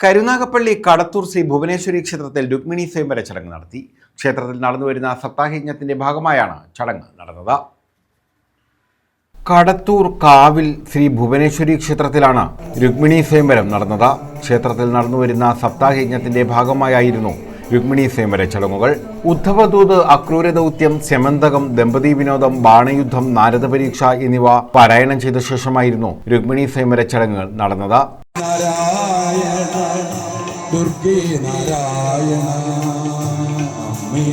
കരുനാഗപ്പള്ളി കടത്തൂർ ശ്രീ ഭുവനേശ്വരി ക്ഷേത്രത്തിൽ രുക്മിണി സ്വയംവര ചടങ്ങ് നടത്തി. ക്ഷേത്രത്തിൽ നടന്നുവരുന്ന സപ്താഹയജ്ഞത്തിന്റെ ഭാഗമായാണ് ചടങ്ങ് നടന്നത്. കടത്തൂർ കാവിൽ ശ്രീ ഭുവനേശ്വരി ക്ഷേത്രത്തിലാണ് രുക്മിണി സ്വയംവരം നടന്നത്. ക്ഷേത്രത്തിൽ നടന്നുവരുന്ന സപ്താഹയജ്ഞത്തിന്റെ ഭാഗമായായിരുന്നു രുക്മിണി സ്വയംവര ചടങ്ങുകൾ. ഉദ്ധവദൂത് അക്രൂര ദൗത്യം ശമന്തകം ദമ്പതി വിനോദം ബാണയുദ്ധം നാരദ പരീക്ഷ എന്നിവ പാരായണം ചെയ്ത ശേഷമായിരുന്നു രുക്മിണി സ്വയംവര ചടങ്ങുകൾ നടന്നത്. നാരായണ ദുർഗേ നാരായണ അമ്മേ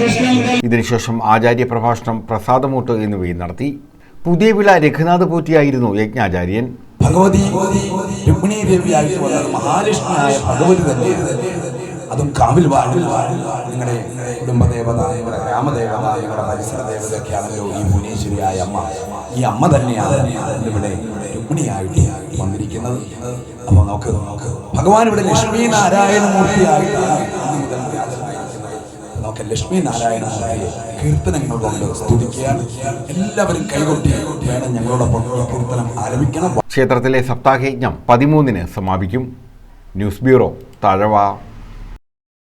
കൃഷ്ണ ഇതിനുശേഷം ആചാര്യ പ്രഭാഷണം പ്രസാദമൂട്ട് എന്നിവയും നടത്തി. പുതിയ വിള രഘുനാഥ് പൂറ്റിയായിരുന്നു യജ്ഞാചാര്യൻ. ഭഗവതി രുക്മിണി ദേവിയായിട്ട് വന്നത് മഹാലക്ഷ്മിയായ ഭഗവതി തന്നെ അതും കാവിൽ വാഴും നിങ്ങളുടെ കുടുംബദേവത നിങ്ങളുടെ ഗ്രാമദേവത നിങ്ങളുടെ പരിസര ദേവതയൊക്കെയാണല്ലോ ഈ ഭുവനേശ്വരിയായ അമ്മ. ഈ അമ്മ തന്നെയാണ് ഇവിടെ രുക്മിണിയായിട്ട് വന്നിരിക്കുന്നത്. അപ്പോൾ നമുക്ക് ഭഗവാൻ ഇവിടെ ലക്ഷ്മി നാരായണ മൂർത്തിയായിട്ടാണ് നമുക്ക് ലക്ഷ്മി നാരായണ കീർത്തനങ്ങൾ കൊണ്ട് സ്തുതിക്കാൻ എല്ലാവരും കൈകൊട്ടി വേണം ഞങ്ങളോടൊപ്പം കീർത്തനം ആരംഭിക്കണം. ക്ഷേത്രത്തിലെ സപ്താഹയജ്ഞം പതിമൂന്നിന് സമാപിക്കും. News bureau Thazhava.